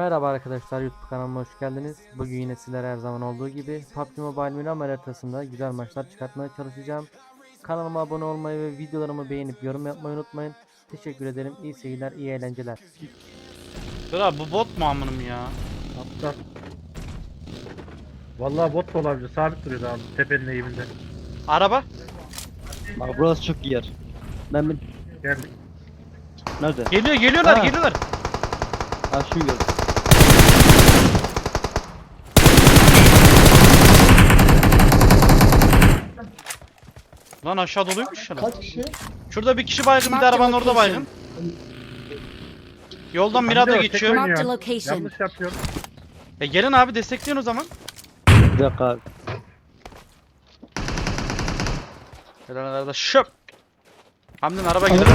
Merhaba arkadaşlar YouTube kanalıma hoş geldiniz. Bugün yine sizlere her zaman olduğu gibi PUBG Mobile Miramar haritasında güzel maçlar çıkartmaya çalışacağım. Kanalıma abone olmayı ve videolarımı beğenip yorum yapmayı unutmayın. Teşekkür ederim. İyi seyirler, iyi eğlenceler. Dur abi bu bot mu amınım ya? Aptal. Vallahi bot da olabilir. Sabit duruyordu abi tepenin eğiminde. Araba? Bak burası çok iyi yer. Ben bir... Geldik. Nerede? Geliyor geliyorlar Ha. geliyorlar. Ha şu gördüm. Lan aşağı doluymuş ya. lan. Kaç kişi? Şurada bir kişi baygın bir de arabanın orada baygın. Yoldan Mirado Amca, tek geçiyor. oynuyor. Marked a location. Yanlış yapıyorum. E gelin abi destekleyin o zaman. Bir dakika abi. Helal arada şöp. Hamdin araba gider.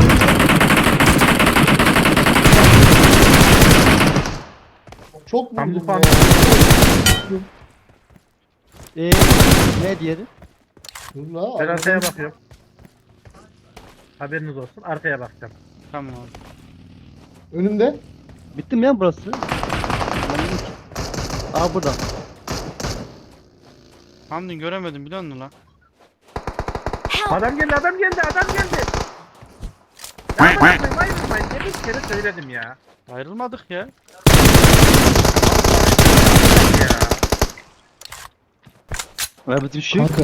Çok Tam bu vurdum fan. ya. Eee ne diğeri? Dur la. Ben arkaya bakıyorum. Haberiniz olsun. Arkaya bakacağım. Tamam abi. Önümde. Bitti mi ya burası? Aa burada. Hamdin göremedim biliyor musun lan? Adam geldi adam geldi adam geldi. Ya ayrılmayın ayrılmayın. Yedi kere söyledim ya. Ayrılmadık ya. ya. Ve bir şey. Kanka.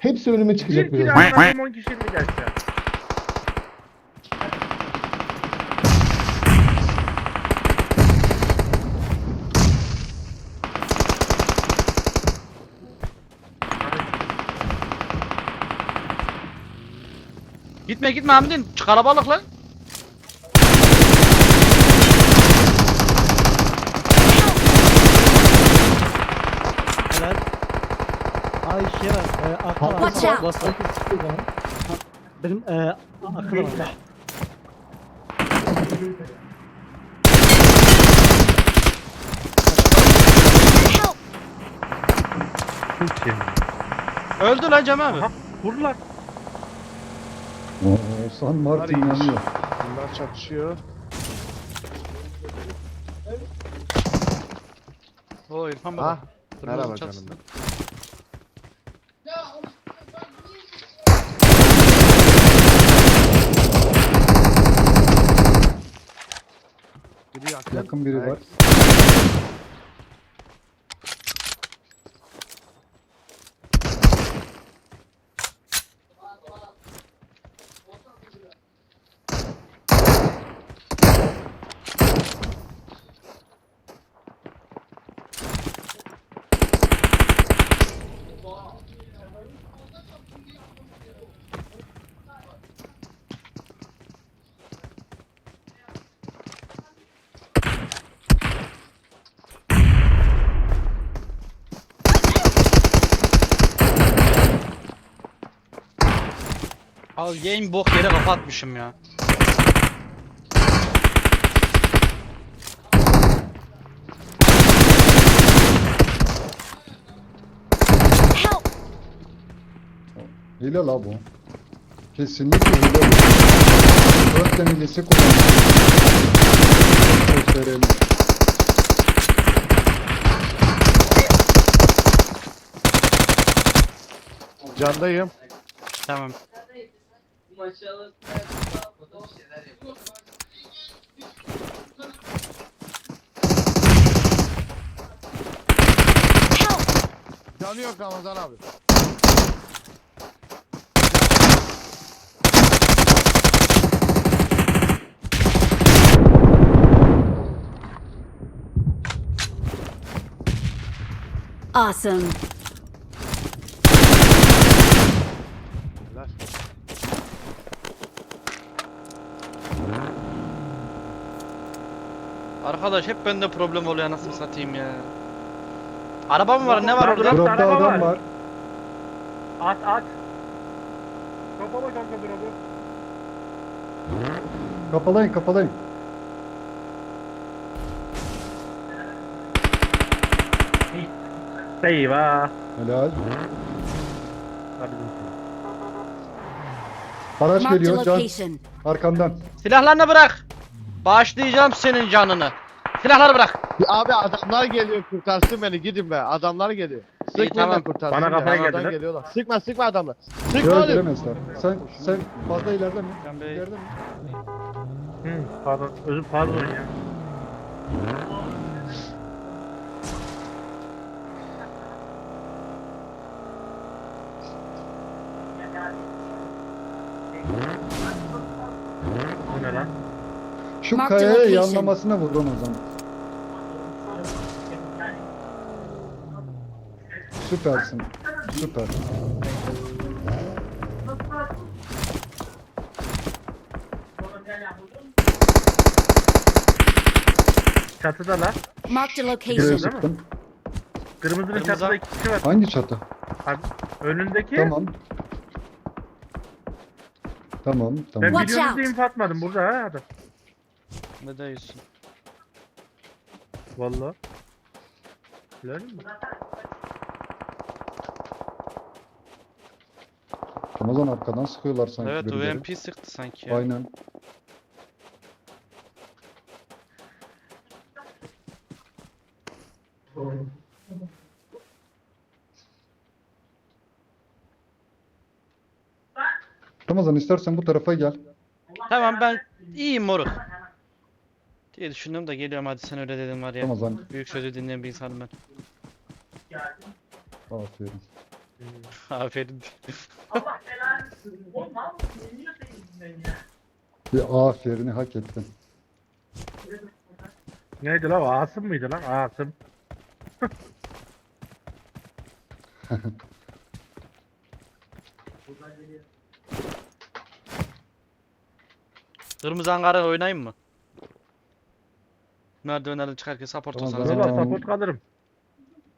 Hepsi önüme Bir çıkacak kere biraz. anladım 10 kişilik aşağı. Gitme gitme Hamdin. Kalabalık lan. Şey var. E, var. Watch out. Benim e, var. Kim? Öldü lan Cem abi. Vurdular. Oğuzhan Martin yanıyor. Bunlar çatışıyor. O İrfan baba. Ah, merhaba canım. Yakın. Biri var. Abi game bok yere kafa atmışım ya. Hile la bu. Kesinlikle hile bu. Dört tane hilesi kullanıyor. Gösterelim. Candayım. Tamam. Help! Canı yok Ramazan abi. Awesome. Arkadaş hep bende problem oluyor nasıl satayım ya. Araba mı var ne var orada? Dropta araba adam var. var. At at. Kapalı kanka drop'u. Kapalayın kapalayın. Eyvah. Helal. Araç Marked a geliyor can. location. Arkandan. Silahlarını bırak. Bağışlayacağım senin canını. Silahları bırak. Abi adamlar geliyor kurtarsın beni gidin be. Adamlar geliyor. Sıkmayın tamam. da kurtarsın. Bana ya, kafaya geldiler. geliyorlar. Sıkma sıkma adamlar. Sıkma Göre oğlum. Sen sen fazla ileride mi? Can Bey. İleride mi? Hı, pardon. Özür pardon ya. Bu ne lan? Şu Mark the kayaya location. yanlamasına vur Ramazan. Süpersin. Süper. Çatıda lan. Marked a Buraya location. sıktım. Kırmızının Kırmızı- çatıda iki kişi var. Hangi çatı? Abi, önündeki. Tamam. Tamam, Ben tamam. Watch out. info atmadım burada ha adam. Ne diyorsun? Valla. Öyle mi? Ramazan arkadan sıkıyorlar sanki Evet birileri. UMP sıktı sanki ya. Aynen. Ramazan istersen bu tarafa gel. Tamam ben iyiyim moruk. Diye düşündüm da geliyorum hadi sen öyle dedin var ya. Ramazan. Büyük sözü dinleyen bir insanım ben. Aferin. Aferin. Bir aferini hak ettin. Neydi lan o? Asım mıydı lan? Asım. Kırmızı Ankara oynayayım mı? Merdivenlerden çıkarken support Tamam, olsanız tamam. Valla yeter. support kalırım.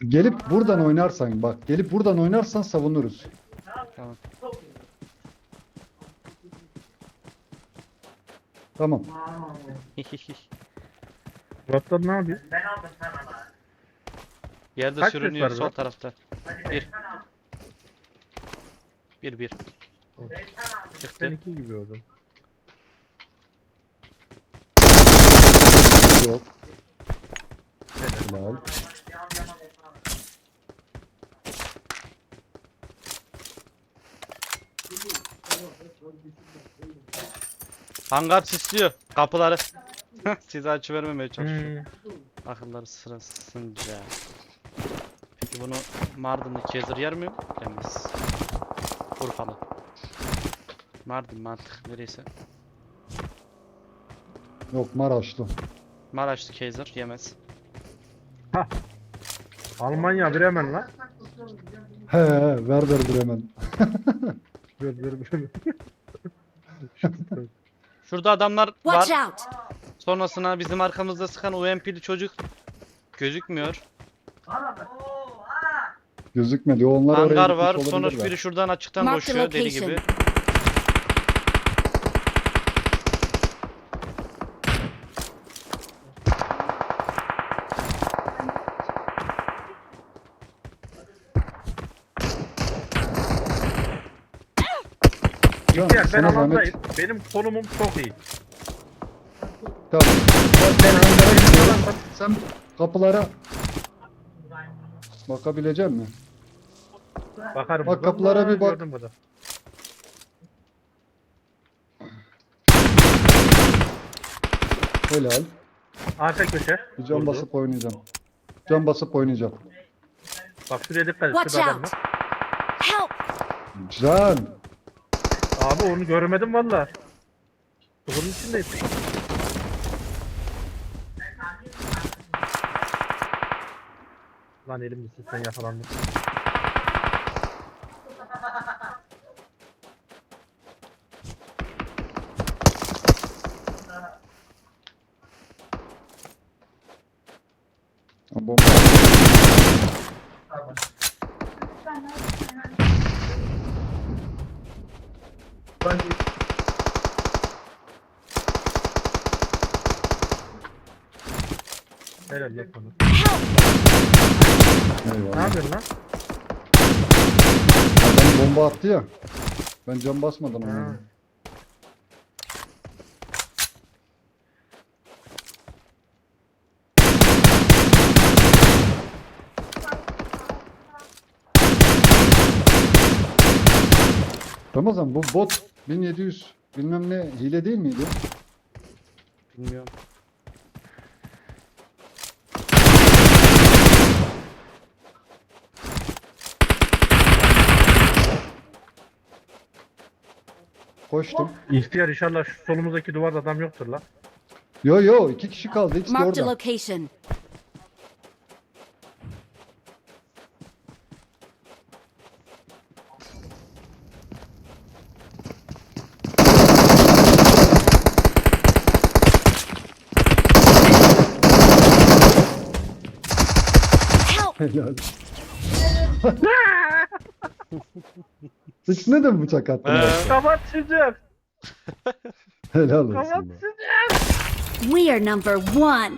Gelip buradan oynarsan bak, gelip buradan oynarsan savunuruz. Tamam. Tamam. Rottan ne yapıyor? Yerde Kaç ses sürünüyor var sol lan? tarafta. Bir. Bir bir. Çıktı. Seninki gibi o Yok. Helal. Hangar sisliyor kapıları. Size açı vermemeye çalışıyor. Hmm. Akılları sırasınca. Peki bunu Mardin'de Kezir yer mi? Yemez. Urfalı. Mardin mantık nereyse. Yok Maraşlı. Maraşlı Kezir yemez. Almanya Bremen lan. He, he, ver ver Bremen. Dur dur dur. Şurada adamlar Watch var. out. Sonrasına bizim arkamızda sıkan UMP'li çocuk gözükmüyor. Gözükmedi. Onlar oraya Hangar gitmiş var. Sonra biri şuradan açıktan Mark the koşuyor deli location. gibi. Ben sana alandayım. Benim konumum çok iyi. Tamam. Bak ben hangara gidiyorum. Sen kapılara bakabilecek misin? Bakarım. Bak kapılara bir bak. Gördüm burada. Helal. Arka köşe. Bir can Vurdu. basıp oynayacağım. Can basıp oynayacağım. Bak şuraya dikkat et. Watch Şurada adam out. var. Help. Can. Abi onu görmedim valla. Bunun içindeyim. Lan elim misin sen yakalandın. Helal yok bana. Ne Eyvallah. yapıyorsun lan? Adam bomba attı ya. Ben cam basmadım ona. Ha. Ramazan bu bot 1700 bilmem ne hile değil miydi? Bilmiyorum. Koştum. İhtiyar inşallah şu solumuzdaki duvarda adam yoktur lan. Yo yo iki kişi kaldı ikisi de Marked a orada. location. Help! Helal. Hiç ne de bıçak attın? Ee? Kapat sıcak. Helal olsun. Kapat be. sıcak. We are number one.